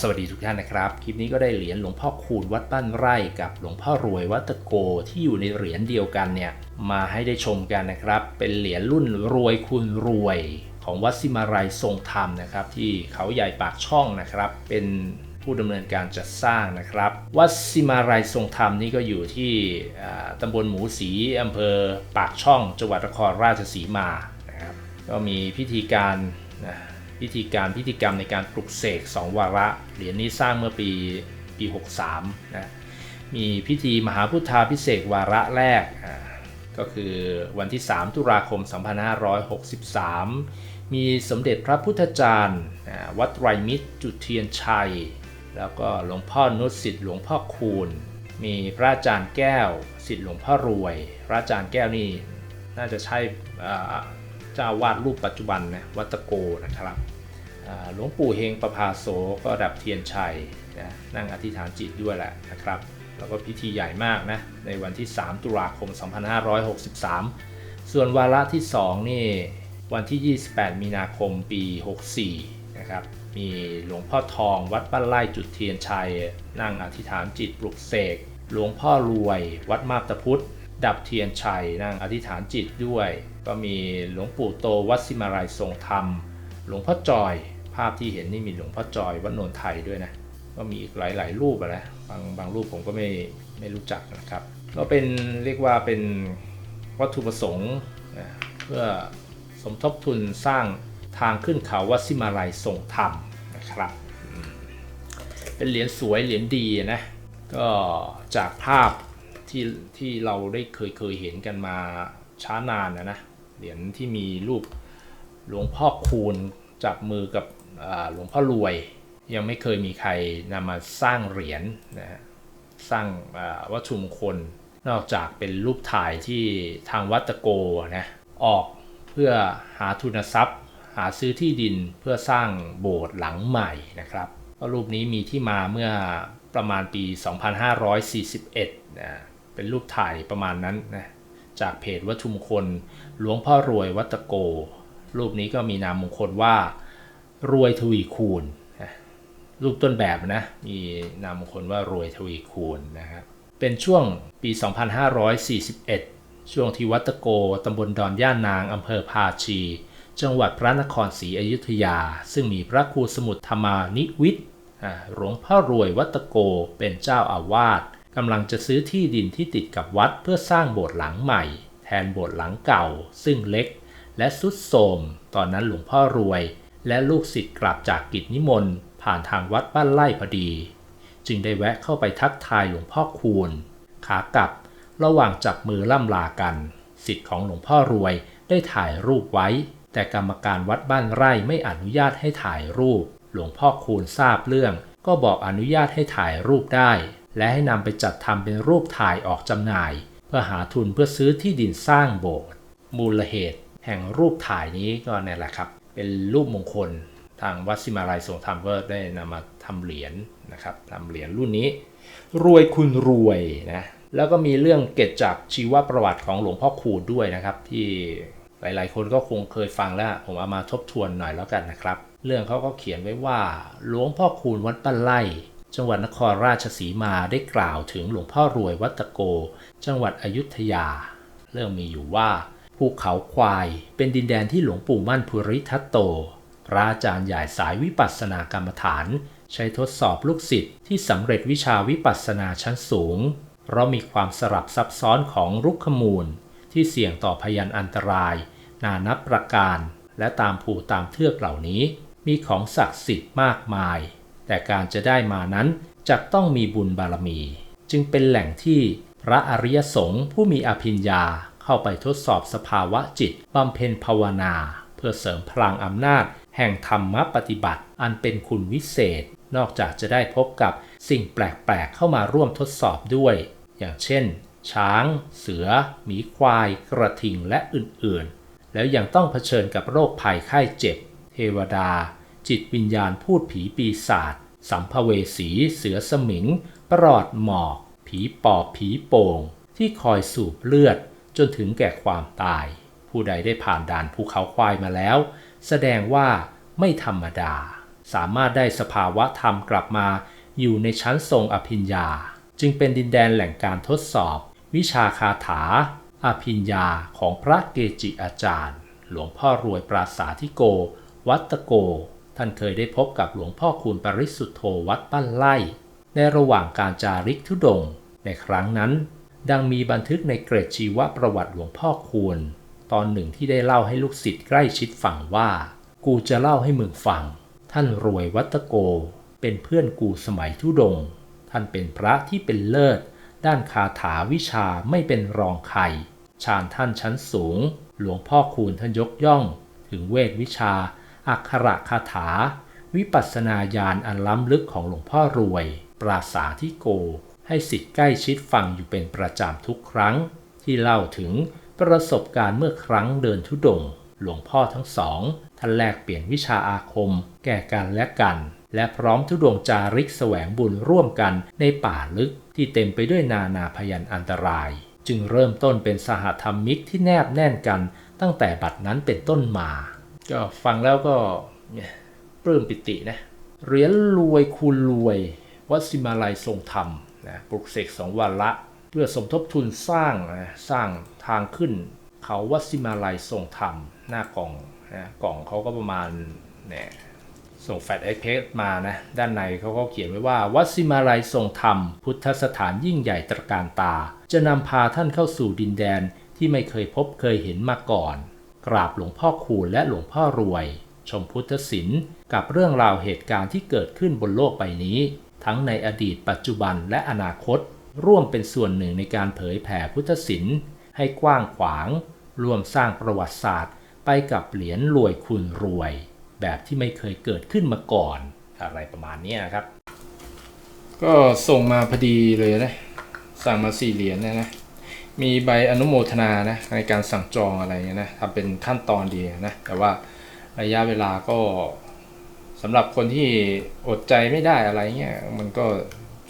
สวัสดีทุกท่านนะครับ คลิปนี้ก็ได้เหรียญหลวงพ่อคูณวัดบ้านไร่กับหลวงพ่อรวยวัดตะโกที่อยู่ในเหรียญเดียวกันเนี่ยมาให้ได้ชมกันนะครับ เป็นเหรียญรุ่นรวยคูณรวย ของวัดสิมาลัยทรงธรรมนะครับ ที่เขาใหญ่ปากช่องนะครับ เป็นผู้ดำเนินการจัดสร้างนะครับ วัดสิมาลัยทรงธรรมนี่ก็อยู่ที่ตำบลหมูสีอำเภอปากช่องจังหวัดนครราชสีมานะครับก็มีพิธีการนะ พิธีการพิธีกรรมในการปลุกเสก2วาระเหรียญนี้สร้างเมื่อปีปี 63 นะมีพิธีมหาพุทธาพิเศษวาระแรก ก็คือวันที่ 3 ตุลาคม 2563 มีสมเด็จพระพุทธจารย์วัดไรมิตรจุดเทียนชัย แล้วก็หลวงพ่อนุสิทธิ์หลวงพ่อคูณ มีพระอาจารย์แก้วสิทธิ์หลวงพ่อรวย พระอาจารย์แก้วนี่น่าจะใช่ เจ้าวาดรูปปัจจุบันนะวัตโกนะครับหลวงปู่เฮงประภาโสก็ดับเทียนชัยนะนั่งอธิษฐานจิตด้วยแหละนะครับ แล้วก็พิธีใหญ่มากนะในวันที่ 3 ตุลาคม 2563 ส่วนวาระที่ 2 นี่วันที่ 28 มีนาคมปี 64 นะครับ มีหลวงพ่อทองวัดบ้านไร่จุดเทียนชัย นั่งอธิษฐานจิตปลุกเสก หลวงพ่อรวยวัดมาบตาพุธ ดับเทียนชัยนั่งอธิษฐานจิตด้วย ก็มีหลวงปู่โตวัดสิมาลัยทรงธรรม หลวงพ่อจอย ภาพที่เห็นนี่มีหลวงพ่อจอยวัดโนนไทยด้วยนะก็มีอีกหลาย ๆ รูปอะนะบางบางรูปผมก็ไม่ไม่รู้จักนะครับก็เป็นเรียกว่าเป็นวัตถุประสงค์นะเพื่อสมทบทุนสร้างทางขึ้นเขาวัดสิมาลัยทรงธรรมนะครับ เป็นเหรียญสวยเหรียญดีนะก็จากภาพ ที่ที่เราได้เคยเคยเห็นกันมาช้านานนะนะเหรียญที่มีรูปหลวงพ่อคูณจับมือกับหลวงพ่อรวย ยังไม่เคยมีใครนำมาสร้างเหรียญนะฮะสร้างวัตถุมงคลนอกจากเป็นรูปถ่ายที่ทางวัดตโกนะออกเพื่อหาทุนทรัพย์ หาซื้อที่ดินเพื่อสร้างโบสถ์หลังใหม่นะครับรูปนี้มีที่มาเมื่อประมาณปี 2541นะ เป็นรูปถ่ายประมาณนั้นนะจากเพจวัตถุมงคลหลวงพ่อรวยวัตโก รูปนี้ก็มีนามมงคลว่า รวยทวีคูณนะรูปต้นแบบนะมีนามมงคลว่ารวยทวีคูณนะครับเป็นช่วงปี 2541 ช่วงที่วัตโกตำบลดอนย่านนางอำเภอภาชี จังหวัดพระนครศรีอยุธยา ซึ่งมีพระครูสมุทรธรรมานิวิทย์หลวงพ่อรวยวัตโกเป็นเจ้าอาวาส กำลังจะซื้อที่ดินที่ติดกับวัดเพื่อสร้างโบสถ์หลังใหม่ แทนโบสถ์หลังเก่า ซึ่งเล็ก และสุดโทรมตอนนั้นหลวงพ่อรวย และลูกศิษย์กลับจากกิจนิมนต์ ผ่านทางวัดบ้านไร่พอดี จึงได้แวะเข้าไปทักทายหลวงพ่อคูณขากลับระหว่างจับมือล่ำลากันสิทธิ์ของหลวงพ่อรวยได้ถ่ายรูปไว้ แต่กรรมการวัดบ้านไร่ไม่อนุญาตให้ถ่ายรูป หลวงพ่อคูณทราบเรื่อง ก็บอกอนุญาตให้ถ่ายรูปได้ และให้นำไปจัดทำเป็นรูปถ่ายออกจำหน่าย เพื่อหาทุนเพื่อซื้อที่ดินสร้างโบสถ์มูลเหตุแห่งรูปถ่ายนี้ก็นี่นแหละครับ เป็นรูปมงคลทางวัดสิมาลัยทรงธรรมก็ได้นำมาทำเหรียญนะครับทำเหรียญรุ่นนี้ รวยคุณรวยนะแล้วก็มีเรื่องเกร็ดจากชีวประวัติของหลวงพ่อคูณด้วยนะครับ ที่หลายๆ คนก็คงเคยฟังแล้วผมเอามาทบทวนหน่อยแล้วกันนะครับ เรื่องเขาก็เขียนไว้ว่าหลวงพ่อคูณวัดบ้านไร่ จังหวัดนครราชสีมาได้กล่าวถึงหลวงพ่อรวยวัตโก จังหวัดอยุธยา เรื่องมีอยู่ว่าภูเขาควายเป็นดินแดนที่หลวงปู่มั่นภูริทัตโต พระอาจารย์ใหญ่สายวิปัสสนากรรมฐาน ใช้ทดสอบลูกศิษย์ที่สำเร็จวิชาวิปัสสนาชั้นสูง เพราะมีความสลับซับซ้อนของรุกขมูล ที่เสี่ยงต่อพยันอันตราย นานับประการ และตามภูตามเทือกเหล่านี้ มีของศักดิ์สิทธิ์มากมาย แต่การจะได้มานั้นจะต้องมีบุญบารมี จึงเป็นแหล่งที่พระอริยสงฆ์ผู้มีอภิญญาเข้าไปทดสอบสภาวะจิตบำเพ็ญภาวนา เพื่อเสริมพลังอำนาจ แห่งธรรมปฏิบัติ อันเป็นคุณวิเศษ นอกจากจะได้พบกับสิ่งแปลก ๆ เข้ามาร่วมทดสอบด้วย อย่างเช่น ช้าง เสือ หมีควาย กระทิงและอื่น ๆ แล้วยังต้องเผชิญกับโรคภัยไข้เจ็บ เทวดา จิตวิญญาณพูดผีปีศาจสัมภเวสีเสือสมิงปลอดหมอก ผีปอบผีโป่ง ที่คอยสูบเลือดจนถึงแก่ความตาย ผู้ใดได้ผ่านด่านภูเขาควายมาแล้ว แสดงว่าไม่ธรรมดา สามารถได้สภาวะธรรมกลับมาอยู่ในชั้นทรงอภิญญา จึงเป็นดินแดนแหล่งการทดสอบ วิชาคาถา อภิญญาของพระเกจิอาจารย์ หลวงพ่อรวยปราสาธิโก วัตโก ท่านเคยได้พบกับหลวงพ่อคูณปริสุทธโธวัดบ้านไล่ในระหว่างการจาริกทุดง ในครั้งนั้น ดังมีบันทึกในเกรดชีวประวัติหลวงพ่อคูณตอนหนึ่งที่ได้เล่าให้ลูกศิษย์ใกล้ชิดฟังว่า กูจะเล่าให้มึงฟัง ท่านรวยวัตโก เป็นเพื่อนกูสมัยทุดง ท่านเป็นพระที่เป็นเลิศ ด้านคาถาวิชาไม่เป็นรองใครชาญท่านชั้นสูง หลวงพ่อคูณท่านยกย่อง ถึงเวทวิชา อักขระคาถา วิปัสนาญาณอันล้ำลึกของหลวงพ่อรวย ปราสาที่โก ให้สิทธิ์ใกล้ชิดฟังอยู่เป็นประจำทุกครั้ง ที่เล่าถึงประสบการณ์เมื่อครั้งเดินทุดงค์หลวงพ่อทั้งสองท่านแลกเปลี่ยนวิชาอาคม แก่กันและกัน และพร้อมทุดงค์จาริกแสวงบุญร่วมกันในป่าลึกที่เต็มไปด้วยนานาพยันอันตราย จึงเริ่มต้นเป็นสหธรรมิกที่แนบแน่นกันตั้งแต่บัดนั้นเป็นต้นมา ก็ฟังแล้วก็เนี่ยปลื้มปิตินะเหรียญรวยคูณรวย วัดสิมาลัยทรงธรรมนะปลุกเสกสองวันละ เพื่อสมทบทุนสร้างนะสร้างทางขึ้น เขาวัดสิมาลัยทรงธรรม หน้ากล่องนะกล่องเขาก็ประมาณเนี่ยส่งแฟลชไอเพมานะ ด้านในเขาก็เขียนไว้ว่า วัดสิมาลัยทรงธรรม พุทธสถานยิ่งใหญ่ตระการตา จะนำพาท่านเข้าสู่ดินแดนที่ไม่เคยพบเคยเห็นมาก่อน กราบหลวงพ่อคูณและหลวงพ่อรวย ชมพุทธศิลป์กับเรื่องราวเหตุการณ์ที่เกิดขึ้นบนโลกใบนี้ ทั้งในอดีตปัจจุบันและอนาคต ร่วมเป็นส่วนหนึ่งในการเผยแผ่พุทธศิลป์ให้กว้างขวางร่วมสร้างประวัติศาสตร์ ไปกับเหรียญรวยคุณรวย แบบที่ไม่เคยเกิดขึ้นมาก่อน อะไรประมาณนี้นครับ ก็ส่งมาพอดีเลยนะ สั่งมาสี่เหรียญนะนะ มีใบอนุโมทนานะในการสั่งจองอะไรเงี้ยนะทำเป็นขั้นตอนดีนะแต่ว่าระยะเวลาก็สำหรับคนที่อดใจไม่ได้อะไรเงี้ยมันก็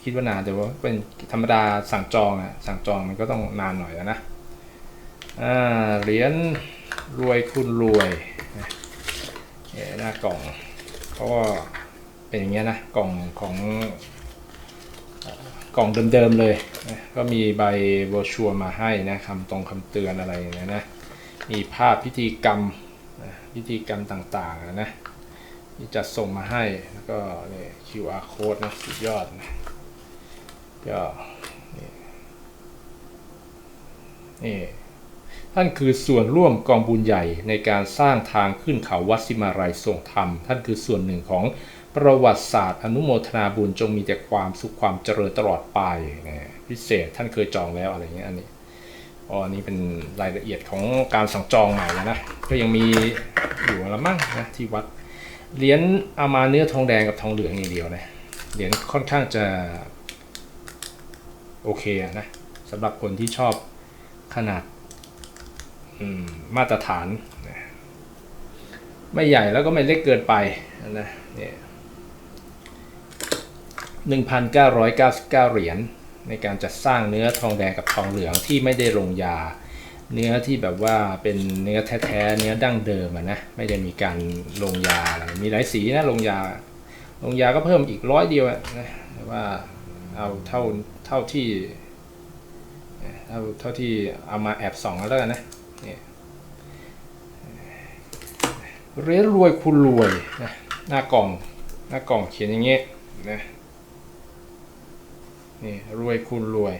คิดว่านานแต่ว่าเป็นธรรมดาสั่งจองอะสั่งจองมันก็ต้องนานหน่อยนะอ่าเหรียญรวยคุณรวยนะหน้ากล่องเขาก็เป็นอย่างเงี้ยนะกล่องของ กล่องเดิมๆเลยนะก็มีใบโบรชัวมาให้นะคำตรงคำเตือนอะไรนะนะ มีภาพพิธีกรรมนะพิธีกรรมต่างๆนะที่จัดส่งมาให้แล้วก็นี่ QR code นะสุดยอดนะก็นี่นี่ ท่านคือส่วนร่วมกองบุญใหญ่ในการสร้างทางขึ้นเขาวัดสิมาลัยทรงธรรม ท่านคือส่วนหนึ่งของประวัติศาสตร์ อนุโมทนาบุญจงมีแต่ความสุขความเจริญตลอดไปนะพิเศษท่านเคยจองแล้วอะไรเงี้ยอันนี้อ๋ออันนี้เป็นรายละเอียดของการสั่งจองใหม่แล้วนะก็ยังมีอยู่ละมั่งนะที่วัดเหรียญเอามาเนื้อทองแดงกับทองเหลืองอย่างเดียวนะเหรียญค่อนข้างจะโอเคนะสำหรับคนที่ชอบขนาด มาตรฐานนะไม่ใหญ่แล้วก็ไม่เล็กเกินไปนะเนี่ย1,999เก้าเหรียญในการจัดสร้างเนื้อทองแดงกับทองเหลืองที่ไม่ได้ลงยา เนื้อที่แบบว่าเป็นเนื้อแท้ๆเนื้อดั้งเดิมอะนะไม่ได้มีการลงยาอะไรมีหลายสีนะลงยา ลงยาก็เพิ่มอีกร้อยเดียวนะแต่ว่าเอาเท่าเท่าที่เท่าเท่าที่เอามาแอบส่องแล้วกันนะ เรียนรวยคุณรวยนะหน้ากล่องหน้ากล่องเขียนอย่างเงี้ยนะนี่รวยคูณรวย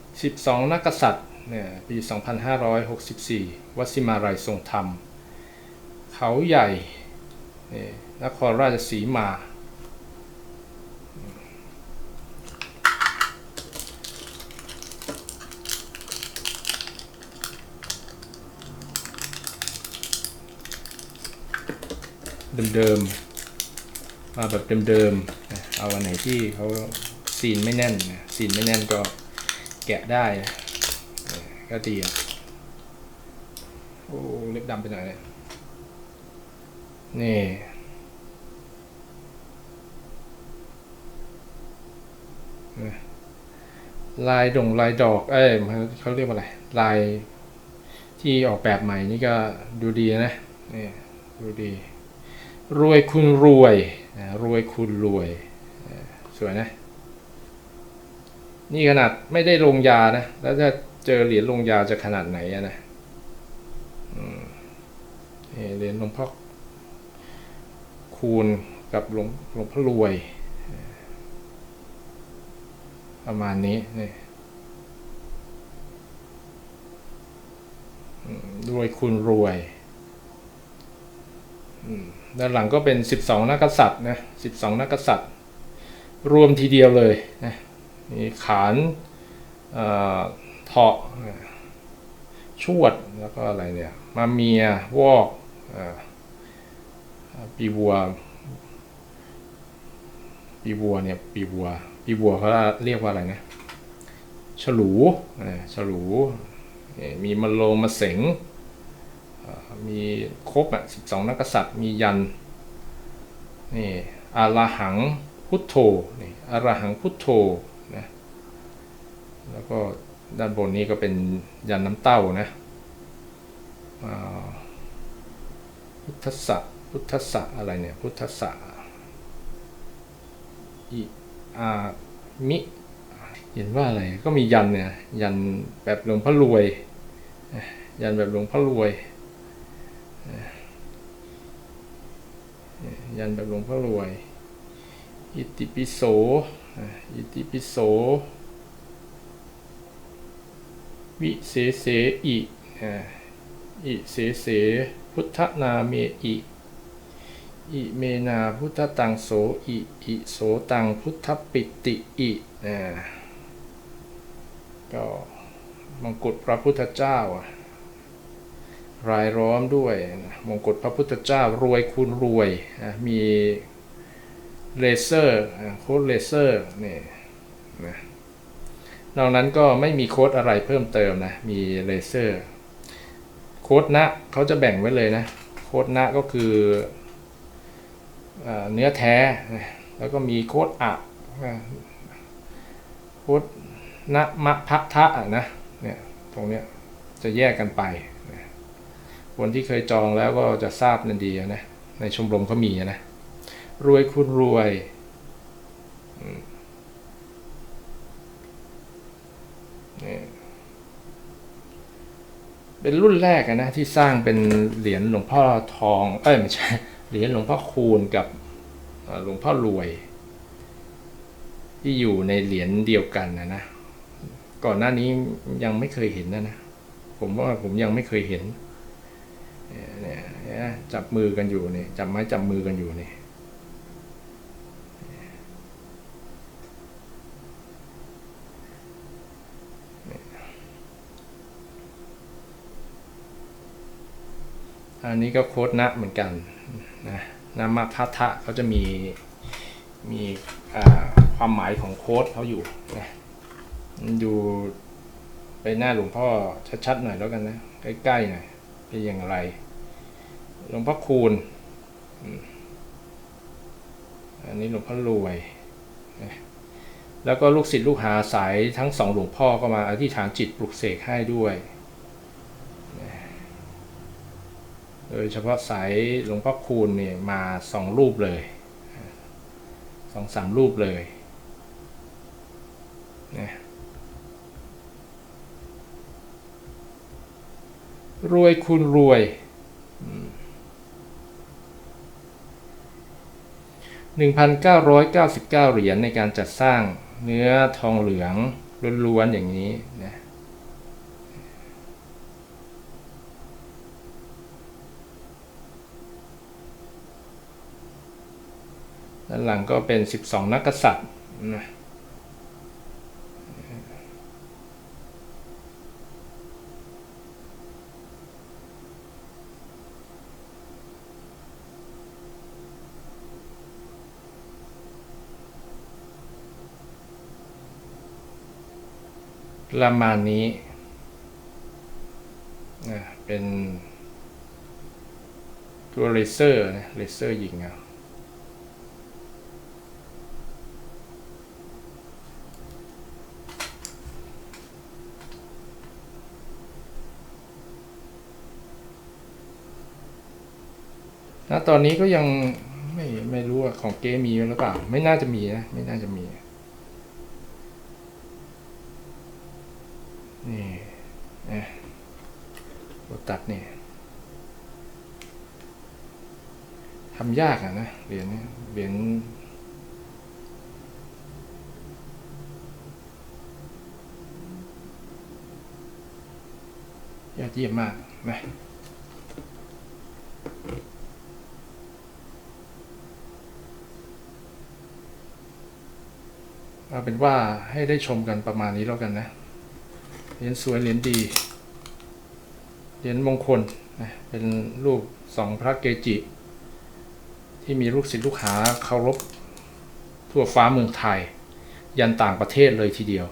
12 นักกษัตริย์เนี่ยปี 2564วัสิมาลัยทรงธรรม เขาใหญ่นี่นครราชสีมา เดิมๆมาแบบเดิมๆเอาอันไหนที่เขาซีนไม่แน่นซีนไม่แน่นก็แกะได้นะเออก็ดีอะโอ้เล็บดำไปหน่อยเลยนี่ลายดงลายดอก เอ้ยเขาเรียกว่าอะไร ลายที่ออกแบบใหม่นี่ก็ดูดีนะนี่ดูดี รวยคุณรวยรวยคุณรวยสวยนะ นี่ขนาดไม่ได้ลงยานะ แล้วถ้าเจอเหรียญลงยาจะขนาดไหนนะเหรียญหลวงพ่อคูณกับหลวงหลวงพ่อรวย ประมาณนี้นี่รวยคุณรวย อืม ด้านหลังก็เป็นสิบสองนักกษัตริย์นะสิบสองนักกษัตริย์ รวมทีเดียวเลยนะมีขานเออเถาะชวด แล้วก็อะไรเนี่ย มาเมีย วอกอปีบัว ปีบัวเนี่ย ปีบัว ปีบัวเขาเรียกว่าอะไรนะ ฉลูเอ่อฉลู มีมะโลมาเสง มีครบอะสิบสองนักษัตริย์มียันนี่อาราหังพุทโธนี่อาราหังพุทโธนะแล้วก็ด้านบนนี้ก็เป็นยันน้ำเต้านะพุทธะพุทธะอะไรเนี่ยพุทธะอิอามิเห็นว่าอะไรก็มียันเนี่ยยันแบบหลวงพ่อรวย ยันแบบหลวงพ่อรวย ยันแบบหลวงพ่อรวย อิติปิโสอิติปิโส วิเสเสอิอิเสเส พุทธนาเมอิอิเมนาพุทธตังโสอิอิโสตังพุทธปิติอิอก็มงกุฎพระพุทธเจ้าอะ รายล้อมด้วยมงกุฎพระพุทธเจ้ารวยคูณรวยอะมีเลเซอร์โค้ดเลเซอร์นี่นะนอกนั้นก็ไม่มีโค้ดอะไรเพิ่มเติมนะ มีเลเซอร์โค้ดนะเขาจะแบ่งไว้เลยนะ โค้ดนะก็คือเอ่อเนื้อแท้ แล้วก็มีโค้ดอะนะโค้ดนะมะพะทะนะเนี่ยตรงเนี้ยจะแยกกันไป คนที่เคยจองแล้วก็จะทราบนันดีนะในชมรมเขามีนะรวยคุณรวยเป็นรุ่นแรกนะที่สร้างเป็นเหรียญหลวงพ่อทอง เอ้ยไม่ใช่เหรียญหลวงพ่อคูณกับหลวงพ่อรวย ที่อยู่ในเหรียญเดียวกันนะนะก่อนหน้านี้ยังไม่เคยเห็นนะนะ ผมว่าผมยังไม่เคยเห็น นี่ยเนี่ยจับมือกันอยู่เนี่ยจับไม้จับมือกันอยู่เนี่ยอันนี้ก็โค้ดนะเหมือนกันนะนามาพัทะเขาจะมีมีความหมายของโค้ดเขาอยู่นะดูไปหน้าหลวงพ่อชัดๆหน่อยแล้วกันนะ ใกล้ๆหน่อยเป็นอย่างไร หลวงพ่อคูณ อันนี้หลวงพ่อรวย แล้วก็ลูกศิษย์ลูกหาสายทั้งสองหลวงพ่อก็มาอธิษฐานจิตปลุกเสกให้ด้วย โดยเฉพาะสายหลวงพ่อคูณเนี่ยมาสองรูปเลยสองสามรูปเลยนะรวยคุณรวย อืม 1,999 เหรียญในการจัดสร้างเนื้อทองเหลืองล้วนๆอย่างนี้นะด้านหลังก็เป็น 12 นักกษัตริย์นะ ประมาณนี้นะเป็นตัวเลเซอร์นะเลเซอร์ยิงเอาณตอนนี้ก็ยังไม่ไม่รู้ว่าของเก๊มีหรือเปล่า ไม่น่าจะมีนะ ไม่น่าจะมี นี่นะโรตัดนี่ทำยากอะนะเหรียญเนี่ยเหรียญยอดเยี่ยมมากนะเอาเป็นว่าให้ได้ชมกันประมาณนี้แล้วกันนะ เหรียญสวยเหรียญดี เหรียญมงคลนะเป็นรูปสองพระเกจิ ที่มีลูกศิษย์ลูกหาเคารพทั่วฟ้าเมืองไทย ยันต่างประเทศเลยทีเดียว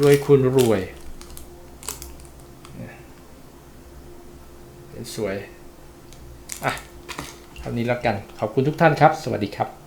รวยคุณรวยเหรียญสวย อะเท่านี้แล้วกัน ขอบคุณทุกท่านครับ สวัสดีครับ